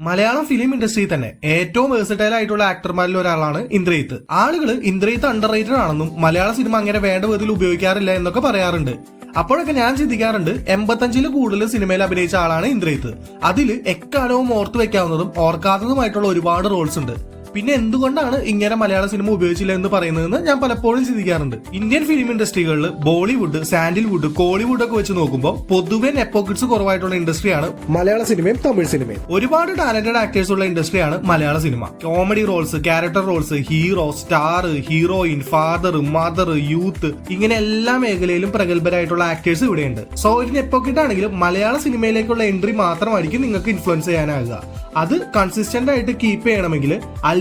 Malayalam film ഇൻഡസ്ട്രിയിൽ തന്നെ ഏറ്റവും വേഴ്സറ്റൈൽ ആയിട്ടുള്ള ആക്ടർമാരിൽ ഒരാളാണ് ഇന്ദ്രയിത്ത് ആളുകൾ ഇന്ദ്രയിത്ത് അണ്ടർ റേറ്റഡ് ആണെന്നും മലയാള സിനിമ അങ്ങനെ വേണ്ട വിധത്തിൽ ഉപയോഗിക്കാറില്ല എന്നൊക്കെ പറയാറുണ്ട്. അപ്പോഴൊക്കെ ഞാൻ ചിന്തിക്കാറുണ്ട് എൺപത്തഞ്ചിൽ കൂടുതൽ സിനിമയിൽ അഭിനയിച്ച ആളാണ് ഇന്ദ്രയിത്ത് അതിൽ എക്കാലവും ഓർത്തു വെക്കാവുന്നതും ഓർക്കാത്തതുമായിട്ടുള്ള ഒരുപാട് റോൾസ് ഉണ്ട്. പിന്നെ എന്തുകൊണ്ടാണ് ഇങ്ങനെ മലയാള സിനിമ ഉപയോഗിച്ചില്ല എന്ന് പറയുന്നതെന്ന് ഞാൻ പലപ്പോഴും ചിന്തിക്കാറുണ്ട്. ഇന്ത്യൻ ഫിലിം ഇൻഡസ്ട്രികളിൽ ബോളിവുഡ് സാൻഡിൽവുഡ് കോളിവുഡ് ഒക്കെ വെച്ച് നോക്കുമ്പോൾ പൊതുവെ നെപ്പോക്കിറ്റ്സ് കുറവായിട്ടുള്ള ഇൻഡസ്ട്രിയാണ് മലയാള സിനിമയും തമിഴ് സിനിമയും ഒരുപാട് ടാലന്റഡ് ആക്ടേഴ്സ് ഉള്ള ഇൻഡസ്ട്രിയാണ് Malayala cinema comedy roles character roles hero star heroine father mother youth ഇങ്ങനെ എല്ലാ മേഖലയിലും പ്രഗത്ഭരായിട്ടുള്ള ആക്ടേഴ്സ് ഇവിടെയുണ്ട്. സോ ഒരു നെപ്പോക്കിറ്റ് ആണെങ്കിലും മലയാള സിനിമയിലേക്കുള്ള എൻട്രി മാത്രമായിരിക്കും നിങ്ങൾക്ക് ഇൻഫ്ലുവൻസ് ചെയ്യാനാകുക അത് കൺസിസ്റ്റന്റ് ആയിട്ട് കീപ്പ് ചെയ്യണമെങ്കിൽ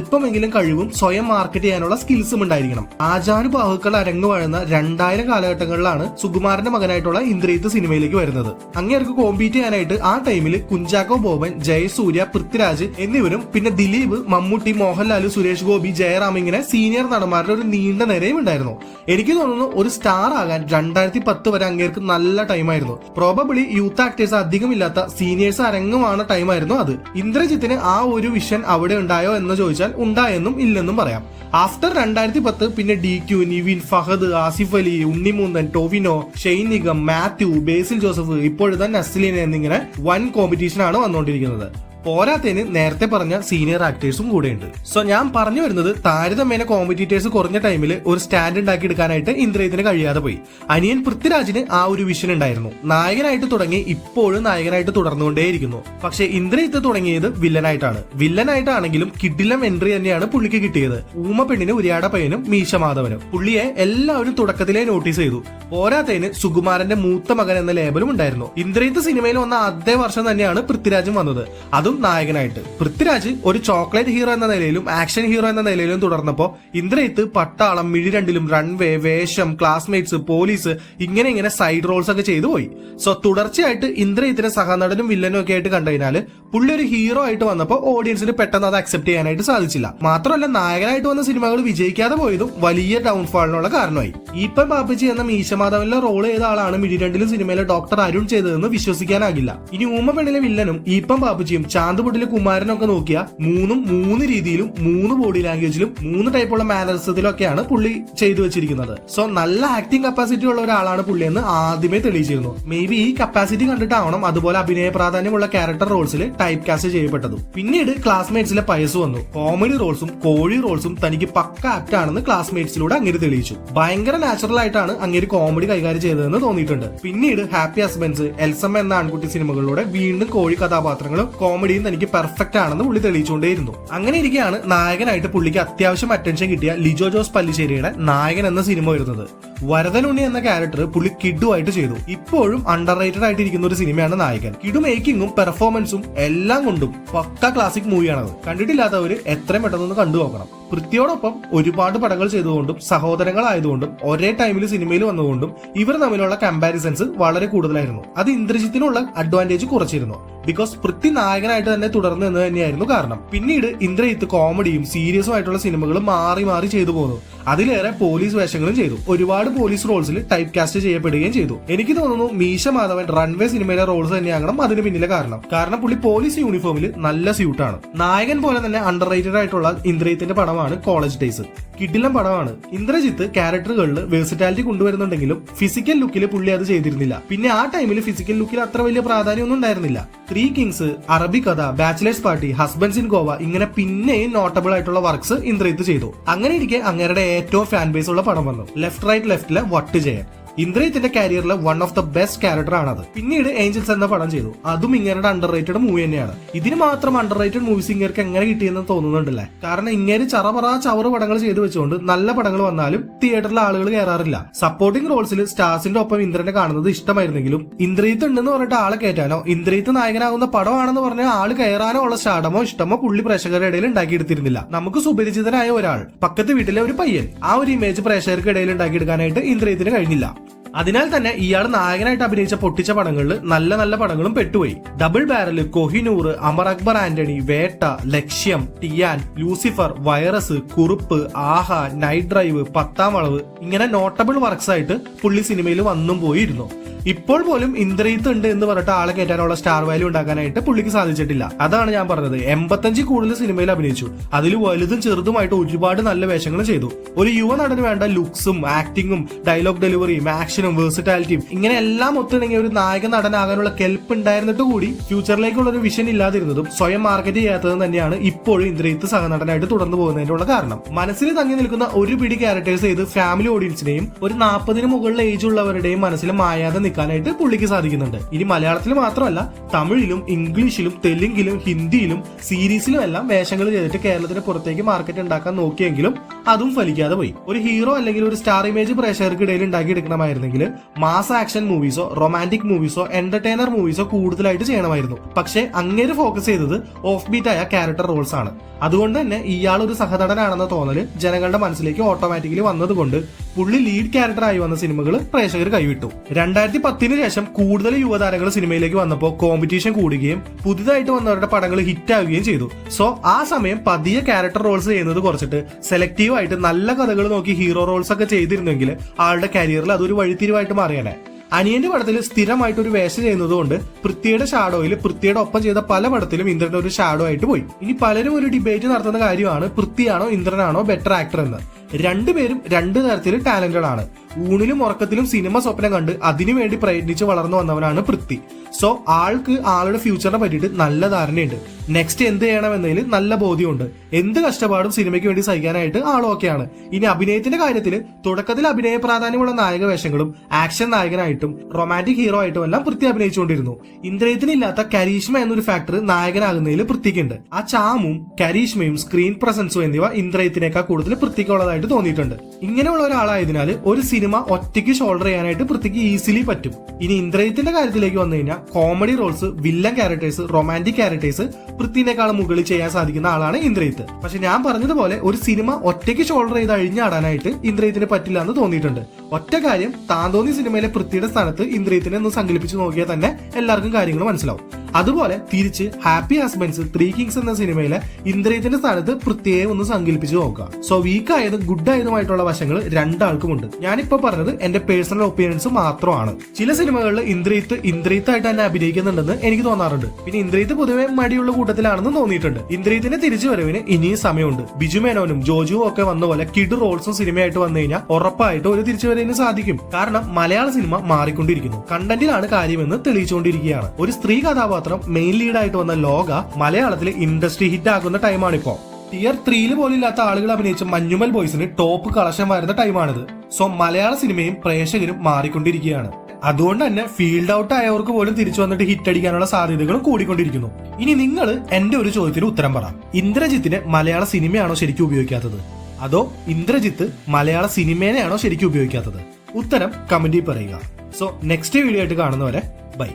അല്പമെങ്കിലും കഴിവും സ്വയം മാർക്കറ്റ് ചെയ്യാനുള്ള സ്കിൽസും ഉണ്ടായിരിക്കണം. ആചാനുബാഹുക്കൾ അരങ്ങു വാഴുന്ന രണ്ടായിരം കാലഘട്ടങ്ങളിലാണ് സുകുമാരന്റെ മകനായിട്ടുള്ള ഇന്ദ്രിയത്ത് സിനിമയിലേക്ക് വരുന്നത്. അങ്ങേർക്ക് കോമ്പീറ്റ് ചെയ്യാനായിട്ട് ആ ടൈമിൽ കുഞ്ചാക്കോ ബോബൻ ജയസൂര്യ പൃഥ്വിരാജ് എന്നിവരും പിന്നെ ദിലീപ് മമ്മൂട്ടി മോഹൻലാൽ സുരേഷ് ഗോപി ജയറാം ഇങ്ങനെ സീനിയർ നടന്മാരുടെ ഒരു നീണ്ട നിരയും ഉണ്ടായിരുന്നു. എനിക്ക് തോന്നുന്നു ഒരു സ്റ്റാർ ആകാൻ രണ്ടായിരത്തി പത്ത് വരെ അങ്ങേർക്ക് നല്ല ടൈമായിരുന്നു പ്രോബബിളി യൂത്ത് ആക്ടേഴ്സ് അധികമില്ലാത്ത സീനിയേഴ്സ് അരങ്ങുമാണ് ടൈമായിരുന്നു അത്. ഇന്ദ്രജിത്തിന് ആ ഒരു വിഷൻ അവിടെ ഉണ്ടായോ എന്ന് ചോദിച്ചാൽ ഉണ്ടായെന്നും ഇല്ലെന്നും പറയാം. ആഫ്റ്റർ രണ്ടായിരത്തി പത്ത് പിന്നെ ഡി ക്യു നിവിൻ ഫഹദ് ആസിഫ് അലി ഉണ്ണിമൂന്നൻ ടോവിനോ ഷെയ്ൻ മാത്യു ബേസിൽ ജോസഫ് ഇപ്പോഴത്തെ നസ്ലിൻ എന്നിങ്ങനെ വൻ കോമ്പറ്റീഷനാണ് വന്നുകൊണ്ടിരിക്കുന്നത്. പോരാത്തതിന് നേരത്തെ പറഞ്ഞ സീനിയർ ആക്ടേഴ്സും കൂടെയുണ്ട്. സോ ഞാൻ പറഞ്ഞു വരുന്നത് താരതമ്യേന കോമ്പറ്റീറ്റേഴ്സ് കുറഞ്ഞ ടൈമിൽ ഒരു സ്റ്റാൻഡ് ഉണ്ടാക്കി എടുക്കാനായിട്ട് ഇന്ദ്രയത്തിന് കഴിയാതെ പോയി. അനിയൻ പൃഥ്വിരാജിന് ആ ഒരു വിഷൻ ഉണ്ടായിരുന്നു. നായകനായിട്ട് തുടങ്ങി ഇപ്പോഴും നായകനായിട്ട് തുടർന്നുകൊണ്ടേയിരിക്കുന്നു. പക്ഷേ ഇന്ദ്രയത്ത് തുടങ്ങിയത് വില്ലനായിട്ടാണ്. വില്ലനായിട്ടാണെങ്കിലും കിഡിലം എൻട്രി തന്നെയാണ് പുള്ളിക്ക് കിട്ടിയത്. ഊമ പെണ്ണിന് ഉരിയാട പയ്യനും മീശ മാധവനും. പുള്ളിയെ എല്ലാവരും തുടക്കത്തിലേ നോട്ടീസ് ചെയ്തു. പോരാത്തതിന് സുകുമാരന്റെ മൂത്ത മകൻ എന്ന ലേബലും ഉണ്ടായിരുന്നു. ഇന്ദ്രയത്ത് സിനിമയിൽ വന്ന അതേ വർഷം തന്നെയാണ് പൃഥ്വിരാജും വന്നത്. അതും നായകനായിട്ട്. പൃഥ്വിരാജ് ഒരു ചോക്ലേറ്റ് ഹീറോ എന്ന നിലയിലും ആക്ഷൻ ഹീറോ എന്ന നിലയിലും തുടർന്നപ്പോ ഇന്ദ്രജിത്ത് പട്ടാളം മിഴി രണ്ടിലും റൺവേ വേഷം ക്ലാസ്മേറ്റ്സ് പോലീസ് ഇങ്ങനെ ഇങ്ങനെ സൈഡ് റോൾസ് ഒക്കെ ചെയ്തു പോയി. സോ തുടർച്ചയായിട്ട് ഇന്ദ്രജിത്തിനെ സഹനടനും വില്ലനും ഒക്കെ ആയിട്ട് കണ്ടതിനാൽ പുള്ളി ഒരു ഹീറോ ആയിട്ട് വന്നപ്പോൾ ഓഡിയൻസിന് പെട്ടെന്ന് അത് അക്സെപ്റ്റ് ചെയ്യാനായിട്ട് സാധിച്ചില്ല. മാത്രമല്ല നായകനായിട്ട് വന്ന സിനിമകൾ വിജയിക്കാതെ പോയതും വലിയ ഡൗൺഫാളിനുള്ള കാരണമായി. ഈപ്പൻ ബാബുജി എന്ന മീശമാധവനിലെ റോൾ ചെയ്ത ആളാണ് മിഡിരണ്ടിലും സിനിമയിലെ ഡോക്ടർ അരുൺ ചെയ്തതെന്ന് വിശ്വസിക്കാനാകില്ല. ഇനി ഊമ പെണ്ണിലെ വില്ലനും ഈപ്പം ബാബുജിയും ചാന്തുപൊട്ടിലെ കുമാരനും ഒക്കെ നോക്കിയ മൂന്നും മൂന്ന് രീതിയിലും മൂന്ന് ബോഡി ലാംഗ്വേജിലും മൂന്ന് ടൈപ്പുള്ള മാനറിസത്തിലും ഒക്കെയാണ് പുള്ളി ചെയ്തു വെച്ചിരിക്കുന്നത്. സോ നല്ല ആക്ടിംഗ് കപ്പാസിറ്റി ഉള്ള ഒരാളാണ് പുള്ളി എന്ന് ആദ്യമേ തെളിയിച്ചിരുന്നു. മേ ബി ഈ കപ്പാസിറ്റി കണ്ടിട്ടാവണം അതുപോലെ അഭിനയ പ്രാധാന്യമുള്ള ക്യാരക്ടർ റോൾസിൽ ടൈപ്പ് കാസ്റ്റ് ചെയ്യപ്പെട്ടതും. പിന്നീട് ക്ലാസ്മേറ്റ്സിലെ പയസ് വന്നു. കോമഡി റോൾസും കോഴി റോൾസും തനിക്ക് പക്ക ആക്ട് ആണെന്ന് ക്ലാസ്മേറ്റ്സിലൂടെ അങ്ങനെ തെളിയിച്ചു. ഭയങ്കര നാച്ചുറൽ ആയിട്ടാണ് അങ്ങേര് കോമഡി കൈകാര്യം ചെയ്തതെന്ന് തോന്നിയിട്ടുണ്ട്. പിന്നീട് ഹാപ്പി ഹസ്ബൻഡ്സ് എൽസം എന്ന ആൺകുട്ടി സിനിമകളിലൂടെ വീണ്ടും കോഴി കഥാപാത്രങ്ങളും കോമഡിയും തനിക്ക് പെർഫെക്റ്റ് ആണെന്ന് പുള്ളി തെളിയിച്ചുകൊണ്ടേയിരുന്നു. അങ്ങനെ ഇരിക്കെയാണ് നായകനായിട്ട് പുള്ളിക്ക് അത്യാവശ്യം അറ്റൻഷൻ കിട്ടിയ ലിജോ ജോസ് പല്ലിശ്ശേരിയുടെ നായകൻ എന്ന സിനിമ വരുന്നത്. വരദനുണ്ണി എന്ന ക്യാരക്ടർ പുള്ളി കിഡുമായിട്ട് ചെയ്തു. ഇപ്പോഴും അണ്ടർ റേറ്റഡ് ആയിട്ടിരിക്കുന്ന ഒരു സിനിമയാണ് നായകൻ. കിഡു മേക്കിങ്ങും പെർഫോമൻസും എല്ലാം കൊണ്ടും പക്ക ക്ലാസിക് മൂവിയാണത് കണ്ടിട്ടില്ലാത്തവര് എത്രയും പെട്ടെന്ന് കണ്ടു നോക്കണം. പൃഥ്വിയോടൊപ്പം ഒരുപാട് പടങ്ങൾ ചെയ്തുകൊണ്ടും സഹോദരങ്ങളായതുകൊണ്ടും ഒരേ ടൈമിൽ സിനിമയിൽ വന്നതുകൊണ്ടും ഇവർ തമ്മിലുള്ള കമ്പാരിസൺസ് വളരെ കൂടുതലായിരുന്നു. അത് ഇന്ദ്രജിത്തിനുള്ള അഡ്വാന്റേജ് കുറച്ചിരുന്നു. ബിക്കോസ് പൃഥ്വി നായകനായിട്ട് തന്നെ തുടർന്നു എന്ന് തന്നെയായിരുന്നു കാരണം. പിന്നീട് ഇന്ദ്രജിത്ത് കോമഡിയും സീരിയസും ആയിട്ടുള്ള സിനിമകൾ മാറി മാറി ചെയ്തു പോന്നു. അതിലേറെ പോലീസ് വേഷങ്ങളും ചെയ്തു. ഒരുപാട് പോലീസ് റോൾസിൽ ടൈപ്പ് കാസ്റ്റ് ചെയ്യപ്പെടുകയും ചെയ്തു. എനിക്ക് തോന്നുന്നു മീശ മാധവൻ റൺവേ സിനിമയിലെ റോൾസ് തന്നെയാകണം അതിന് പിന്നിലെ കാരണം. കാരണം പുള്ളി പോലീസ് യൂണിഫോമിൽ നല്ല സ്യൂട്ടാണ് നായകൻ പോലെ തന്നെ അണ്ടർ റേറ്റഡ് ആയിട്ടുള്ള ഇന്ദ്രജിത്തിന്റെ പടമാണ് കോളേജ് ഡേയ്സ് കിടിലം പടമാണ്. ഇന്ദ്രജിത്ത് ക്യാരക്ടറുകളിൽ വേഴ്സിറ്റാലിറ്റി കൊണ്ടുവരുന്നുണ്ടെങ്കിലും ഫിസിക്കൽ ലുക്കിൽ പുള്ളി അത് ചെയ്തിരുന്നില്ല. പിന്നെ ആ ടൈമിൽ ഫിസിക്കൽ ലുക്കിൽ അത്ര വലിയ പ്രാധാന്യമൊന്നും ഉണ്ടായിരുന്നില്ല. Three kings Arabi Katha bachelors party husbands in Goa ഇങ്ങനെ പിന്നെയും നോട്ടബിൾ ആയിട്ടുള്ള വർക്ക്സ് ഇന്ദ്രജിത്ത് ചെയ്തു. അങ്ങനെ ഇരിക്കെ അങ്ങേരുടെ ഏറ്റവും ഫാൻ ബേസ് ഉള്ള പടം വന്നു. ലെഫ്റ്റ് റൈറ്റ് ലെഫ്റ്റിലെ വട്ട് ജയൻ. ഇന്ദ്രജിത്തിന്റെ കരിയറിലെ one of the best character ആണത്. പിന്നീട് ഏഞ്ചൽസ് എന്ന പടം ചെയ്തു. അതും ഇങ്ങേരുടെ അണ്ടർ റേറ്റഡ് മൂവി തന്നെയാണ്. ഇതിന് മാത്രം അണ്ടർ റേറ്റഡ് മൂവീസ് ഇങ്ങേർക്ക് എങ്ങനെ കിട്ടിയെന്ന് തോന്നുന്നുണ്ടല്ലേ? കാരണം ഇങ്ങേര് ചറപറ ചവറ് പടങ്ങൾ ചെയ്തു വെച്ചുകൊണ്ട് നല്ല പടങ്ങൾ വന്നാലും തിയേറ്ററിൽ ആളുകൾ കയറാറില്ല സപ്പോർട്ടിംഗ് റോൾസിൽ സ്റ്റാർസിന്റെ ഒപ്പം ഇന്ദ്രനെ കാണുന്നത് ഇഷ്ടമായിരുന്നെങ്കിലും ഇന്ദ്രജിത്ത് ഉണ്ടെന്ന് പറഞ്ഞിട്ട് ആളെ കയറ്റാനോ ഇന്ദ്രജിത്ത് നായകനാകുന്ന പടമാണെന്ന് പറഞ്ഞാൽ ആൾ കയറാനോ ഉള്ള സ്റ്റാഡമോ ഇഷ്ടമോ പുള്ളി പ്രേക്ഷകരുടെ ഇടയിൽ ഉണ്ടാക്കിയെടുത്തിരുന്നില്ല. നമുക്ക് സുപരിചിതനായ ഒരാൾ പക്കത്ത് വീട്ടിലെ ഒരു പയ്യൻ ആ ഒരു ഇമേജ് പ്രേക്ഷകർക്ക് ഇടയിൽ ഉണ്ടാക്കിയെടുക്കാനായിട്ട് ഇന്ദ്രജിത്തിന് കഴിഞ്ഞില്ല. അതിനാൽ തന്നെ ഇയാൾ നായകനായിട്ട് അഭിനയിച്ച പൊട്ടിച്ച പടങ്ങളിൽ നല്ല നല്ല പടങ്ങളും പെട്ടുപോയി. Double barrel Kohinoor Amar Akbar Anthony Vettah Lakshyam Tiyaan Lucifer virus Kurup Aaha night drive Pathaam Valavu ഇങ്ങനെ നോട്ടബിൾ വർക്ക്സ് ആയിട്ട് പുള്ളി സിനിമയിൽ വന്നും പോയിരുന്നു. ഇപ്പോൾ പോലും ഇന്ദ്രീത്ത് ഉണ്ട് എന്ന് പറഞ്ഞിട്ട് ആളെ കയറ്റാനുള്ള സ്റ്റാർ വാല്യൂ ഉണ്ടാക്കാനായിട്ട് പുള്ളിക്ക് സാധിച്ചിട്ടില്ല. അതാണ് ഞാൻ പറഞ്ഞത്. എൺപത്തഞ്ച് കൂടുതൽ സിനിമയിൽ അഭിനയിച്ചു. അതിൽ വലുതും ചെറുതുമായിട്ട് ഒരുപാട് നല്ല വേഷങ്ങൾ ചെയ്തു. ഒരു യുവ നടന് വേണ്ട ലുക്സും ആക്ടിങ്ങും ഡയലോഗ് ഡെലിവറിയും ആക്ഷനും വേഴ്സിറ്റാലിറ്റിയും ഇങ്ങനെ എല്ലാം ഒത്തിണങ്ങിയ ഒരു നായക നടനാകാനുള്ള കെൽപ്പ് ഉണ്ടായിരുന്നിട്ട് കൂടി ഫ്യൂച്ചറിലേക്കുള്ള ഒരു വിഷൻ ഇല്ലാതിരുന്നതും സ്വയം മാർക്കറ്റ് ചെയ്യാത്തതും തന്നെയാണ് ഇപ്പോഴും ഇന്ദ്രീത്ത് സഹനടനായിട്ട് തുടർന്നു പോകുന്നതിനുള്ള കാരണം. മനസ്സിൽ തങ്ങി നിൽക്കുന്ന ഒരു പിടി ക്യാരക്ടേഴ്സ് ചെയ്ത് ഫാമിലി ഓഡിയൻസിനെയും ഒരു നാൽപ്പതിന് മുകളിൽ ഏജ് ഉള്ളവരുടെയും മനസ്സിൽ മായാതെ നിൽക്കാനായിട്ട് പുള്ളിക്ക് സാധിക്കുന്നുണ്ട്. ഇനി മലയാളത്തിൽ മാത്രമല്ല തമിഴിലും ഇംഗ്ലീഷിലും തെലുങ്കിലും ഹിന്ദിയിലും സീരീസിലും എല്ലാം വേഷങ്ങൾ ചെയ്തിട്ട് കേരളത്തിന് പുറത്തേക്ക് മാർക്കറ്റ് ഉണ്ടാക്കാൻ നോക്കിയെങ്കിലും അതും ഫലിക്കാതെ പോയി. ഒരു ഹീറോ അല്ലെങ്കിൽ ഒരു സ്റ്റാർ ഇമേജ് പ്രേക്ഷകർക്കിടയിൽ ഉണ്ടാക്കിയെടുക്കണമായിരുന്നെങ്കിൽ മാസ് ആക്ഷൻ മൂവീസോ റൊമാന്റിക് മൂവീസോ എന്റർടൈനർ മൂവീസോ കൂടുതലായിട്ട് ചെയ്യണമായിരുന്നു. പക്ഷേ അങ്ങേര് ഫോക്കസ് ചെയ്തത് ഓഫ് ബീറ്റ് ആയ ക്യാരക്ടർ റോൾസ് ആണ്. അതുകൊണ്ട് തന്നെ ഇയാൾ ഒരു സഹനടനാണെന്ന തോന്നൽ ജനങ്ങളുടെ മനസ്സിലേക്ക് ഓട്ടോമാറ്റിക്കലി വന്നതുകൊണ്ട് പുള്ളി ലീഡ് ക്യാരക്ടർ ആയി വന്ന സിനിമകൾ പ്രേക്ഷകർ കൈവിട്ടു. രണ്ടായിരത്തി പത്തിന് ശേഷം കൂടുതൽ യുവതാരങ്ങൾ സിനിമയിലേക്ക് വന്നപ്പോൾ കോമ്പറ്റീഷൻ കൂടുകയും പുതുതായിട്ട് വന്നവരുടെ പടങ്ങൾ ഹിറ്റ് ആവുകയും ചെയ്തു. സോ ആ സമയം പതിയെ ക്യാരക്ടർ റോൾസ് ചെയ്യുന്നത് കുറച്ചിട്ട് സെലക്റ്റീവ് ആയിട്ട് നല്ല കഥകൾ നോക്കി ഹീറോ റോൾസ് ഒക്കെ ചെയ്തിരുന്നെങ്കിൽ ആളുടെ കരിയറിൽ അതൊരു വഴിത്തിരിവായിട്ട് മാറിയാനെ. അനിയന്റെ പടത്തിൽ സ്ഥിരമായിട്ട് ഒരു വേഷം ചെയ്യുന്നതുകൊണ്ട് പൃഥ്വിയുടെ ഷാഡോയിൽ പൃഥ്വിയുടെ ഒപ്പം ചെയ്ത പല പടത്തിലും ഇന്ദ്രന്റെ ഒരു ഷാഡോ ആയിട്ട് പോയി. ഇനി പലരും ഒരു ഡിബേറ്റ് നടത്തുന്ന കാര്യമാണ് പൃഥ്വിയാണോ ഇന്ദ്രനാണോ ബെറ്റർ ആക്ടർ എന്ന്. രണ്ടുപേരും രണ്ട് തരത്തിൽ ടാലന്റഡ് ആണ്. ഊണിലും ഉറക്കത്തിലും സിനിമ സ്വപ്നം കണ്ട് അതിനുവേണ്ടി പ്രയത്നിച്ച് വളർന്നു വന്നവനാണ് പൃഥ്വി. സോ ആൾക്ക് ആളുടെ ഫ്യൂച്ചറിനെ പറ്റിയിട്ട് നല്ല ധാരണയുണ്ട്. നെക്സ്റ്റ് എന്ത് ചെയ്യണം ചെയ്യണമെന്നതിൽ നല്ല ബോധ്യമുണ്ട്. എന്ത് കഷ്ടപ്പാടും സിനിമയ്ക്ക് വേണ്ടി സഹിക്കാനായിട്ട് ആളൊക്കെയാണ് ഇനി അഭിനയത്തിന്റെ കാര്യത്തിൽ തുടക്കത്തിൽ അഭിനയ പ്രാധാന്യമുള്ള നായക വേഷങ്ങളും ആക്ഷൻ നായകനായിട്ടും റൊമാന്റിക് ഹീറോ ആയിട്ടും എല്ലാം പൃഥ്വി അഭിനയിച്ചുകൊണ്ടിരുന്നു. ഇന്ദ്രയത്തിനില്ലാത്ത കരീഷ്മ എന്നൊരു ഫാക്ടർ നായകനാകുന്നതിൽ പൃഥ്വിക്കുണ്ട്. ആ ചാമും കരീഷ്മയും സ്ക്രീൻ പ്രസൻസും എന്നിവ ഇന്ദ്രയത്തിനേക്കാൾ കൂടുതൽ പൃഥ്വിക്കുള്ളതായിട്ട് തോന്നിയിട്ടുണ്ട്. ഇങ്ങനെയുള്ള ഒരാളായതിനാൽ ഒരു സിനിമ ഒറ്റയ്ക്ക് ഷോൾഡർ ചെയ്യാനായിട്ട് പൃഥ്വിക്ക് ഈസിലി പറ്റും. ഇനി ഇന്ദ്രയത്തിന്റെ കാര്യത്തിലേക്ക് വന്നു കഴിഞ്ഞാൽ comedy roles villain characters romantic characters പൃഥ്വിനേക്കാൾ മുകളിൽ ചെയ്യാൻ സാധിക്കുന്ന ആളാണ് ഇന്ദ്രയിത്ത് പക്ഷെ ഞാൻ പറഞ്ഞതുപോലെ ഒരു സിനിമ ഒറ്റയ്ക്ക് ഷോൾഡർ ചെയ്ത് അഴിഞ്ഞാടാനായിട്ട് ഇന്ദ്രയത്തിന് പറ്റില്ല എന്ന് തോന്നിയിട്ടുണ്ട്. ഒറ്റ കാര്യം താന്തോന്നി സിനിമയിലെ പൃഥ്വിയുടെ സ്ഥാനത്ത് ഇന്ദ്രയത്തിനെ ഒന്ന് സങ്കല്പിച്ച് നോക്കിയാൽ തന്നെ എല്ലാവർക്കും കാര്യങ്ങൾ മനസ്സിലാവും. അതുപോലെ തിരിച്ച് ഹാപ്പി ഹസ്ബൻഡ്സ് ത്രീ കിങ്സ് എന്ന സിനിമയിലെ ഇന്ദ്രിയത്തിന്റെ സ്ഥാനത്ത് പ്രത്യേകം ഒന്ന് സങ്കല്പിച്ച് നോക്കുക. സോ വീക്ക് ആയതും ഗുഡ് ആയതുമായിട്ടുള്ള വശങ്ങൾ രണ്ടാൾക്കുമുണ്ട്. ഞാനിപ്പോ പറഞ്ഞത് എന്റെ പേഴ്സണൽ ഒപ്പീനിയൻസ് മാത്രമാണ്. ചില സിനിമകളിൽ ഇന്ദ്രിയത്ത് ഇന്ദ്രിയത്തായിട്ട് തന്നെ അഭിനയിക്കുന്നുണ്ടെന്ന് എനിക്ക് തോന്നാറുണ്ട്. പിന്നെ ഇന്ദ്രിയത്ത് പൊതുവെ മടിയുള്ള കൂട്ടത്തിലാണെന്ന് തോന്നിയിട്ടുണ്ട്. ഇന്ദ്രിയത്തിന്റെ തിരിച്ചു വരവിന് ഇനിയും സമയമുണ്ട്. ബിജു മേനോനും ജോജുവും ഒക്കെ വന്ന പോലെ കിഡ് റോൾസും സിനിമയായിട്ട് വന്നു കഴിഞ്ഞാൽ ഉറപ്പായിട്ട് ഒരു തിരിച്ചുവരവിന് സാധിക്കും. കാരണം മലയാള സിനിമ മാറിക്കൊണ്ടിരിക്കുന്നു. കണ്ടന്റിലാണ് കാര്യമെന്ന് തെളിയിച്ചുകൊണ്ടിരിക്കുകയാണ്. ഒരു സ്ത്രീ കഥാപാത്രം മെയിൻ ലീഡായിട്ട് വന്ന ലോക മലയാളത്തിൽ ഇൻഡസ്ട്രി ഹിറ്റ് ആകുന്ന ടൈമാണിപ്പോ ടിയർ ത്രീയിൽ പോലും ഇല്ലാത്ത ആളുകൾ അഭിനയിച്ച മഞ്ഞുമൽ ബോയ്സിന് ടോപ്പ് കളക്ഷൻ വരുന്ന ടൈമാണിത് സോ മലയാള സിനിമയും പ്രേക്ഷകരും മാറിക്കൊണ്ടിരിക്കുകയാണ്. അതുകൊണ്ട് തന്നെ ഫീൽഡ് ഔട്ട് ആയവർക്ക് പോലും തിരിച്ചു വന്നിട്ട് ഹിറ്റ് അടിക്കാനുള്ള സാധ്യതകളും കൂടിക്കൊണ്ടിരിക്കുന്നു. ഇനി നിങ്ങൾ എന്റെ ഒരു ചോദ്യത്തിന് ഉത്തരം പറ. ഇന്ദ്രജിത്തിന് മലയാള സിനിമയാണോ ശരിക്കും ഉപയോഗിക്കാത്തത്? അതോ ഇന്ദ്രജിത്ത് മലയാള സിനിമേനെയാണോ ശരിക്കും ഉപയോഗിക്കാത്തത്? ഉത്തരം കമന്റിൽ പറയുക. സോ നെക്സ്റ്റ് വീഡിയോ ആയിട്ട് കാണുന്നവരെ ബൈ